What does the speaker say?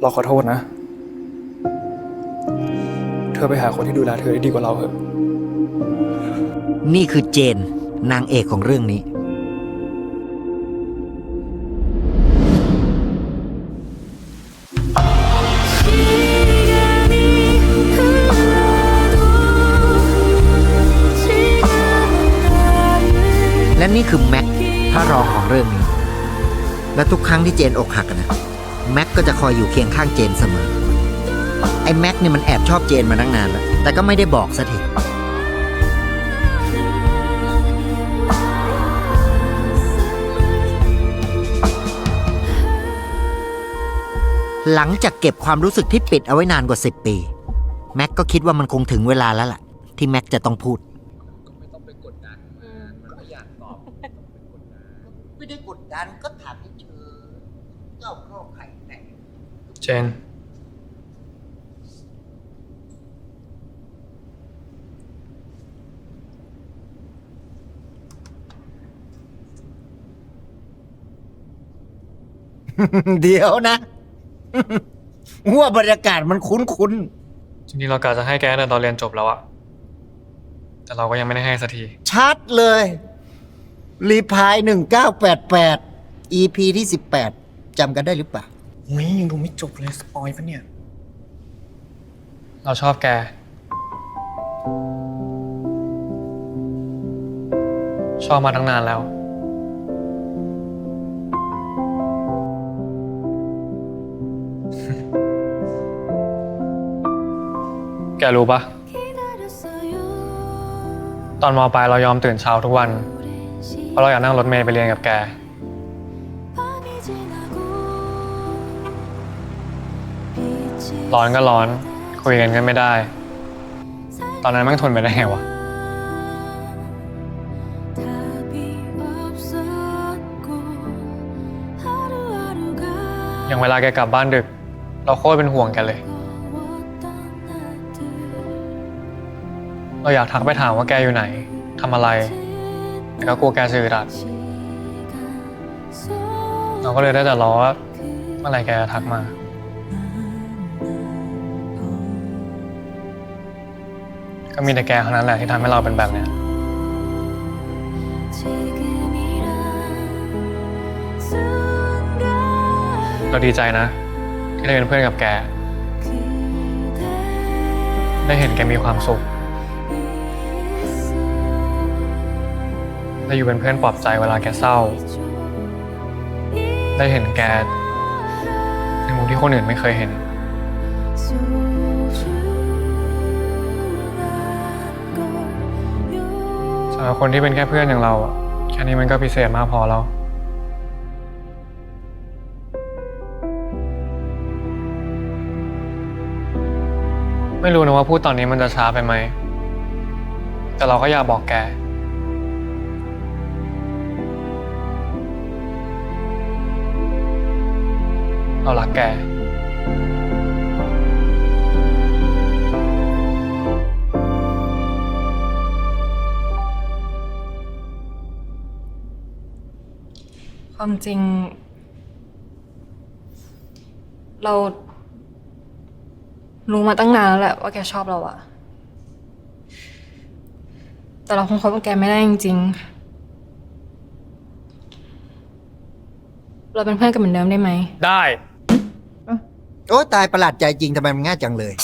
เราขอโทษนะ เธอไปหาคนที่ดูแลเธอได้ดีกว่าเราเถอะ นี่คือเจนนางเอกของเรื่องนี้ และนี่คือแม็กพระรองของเรื่องนี้ และทุกครั้งที่เจนอกหักนะ แม็กก็จะคอยอยู่เคียงข้างเจนเสมอ ไอ้แม็กเนี่ยมันแอบชอบเจนมาตั้งนานแล้ว แต่ก็ไม่ได้บอกสักทีหลังจากเก็บความรู้สึกที่ปิดเอาไว้นานกว่า 10 ปี แม็กก็คิดว่ามันคงถึงเวลาแล้วล่ะ ที่แม็กจะต้องพูด ไม่ได้กดดันก็ถามเธอ เจ้าครอบไข่แตกเจน เดี๋ยวนะ ว่าบรรยากาศมันคุ้นจริงๆเรากะจะให้แกตั้งแต่ตอนเรียนจบแล้วอะแต่เราก็ยังไม่ได้ให้สักที ๆ ชัดเลย รีพาย 1988 EP ที่ 18 จำกันได้หรือเปล่า อุ้ยยังดูไม่จบเลยสปอยปะเนี่ย เราชอบแก ชอบมาตั้งนานแล้ว แกรู้ปะตอนมปลายเรายอมตื่นเช้าทุกวัน เพราะเราอยากนั่งรถเมล์ไปเรียนกับแก ร้อนก็ร้อน คุยกันก็ไม่ได้ ตอนนั้นแม่งทนไปได้ไงวะ อย่างเวลาแกกลับบ้านดึก เราโคตรเป็นห่วงแกเลย เราอยากทักไปถามว่าแกอยู่ไหนทำอะไรแต่ก็กลัวแกจะอึดอัดเราก็เลยได้แต่รอว่าเมื่อไรแกจะทักมา ก็มีแต่แกเท่านั้นแหละที่ทำให้เราเป็นแบบเนี้ย เราดีใจนะ ที่ได้เป็นเพื่อนกับแก ได้เห็นแกมีความสุข ได้อยู่เป็นเพื่อนปลอบใจเวลาแกเศร้า ได้เห็นแกในมุมที่คนอื่นไม่เคยเห็น สำหรับคนที่เป็นแค่เพื่อนอย่างเราอะแค่นี้มันก็พิเศษมากพอแล้ว ไม่รู้นะว่าพูดตอนนี้มันจะช้าไปไหม แต่เราก็อยากบอกแก เรารักแก ความจริง เรา รู้มาตั้งนานแล้วแหละว่าแกชอบเราอะแต่เราคงคบกับแกไม่ได้จริงๆ เราเป็นเพื่อนกันเหมือนเดิมได้ไหมได้ โอ้ตายประหลาดใจจริงทำไมมันง่ายจังเลย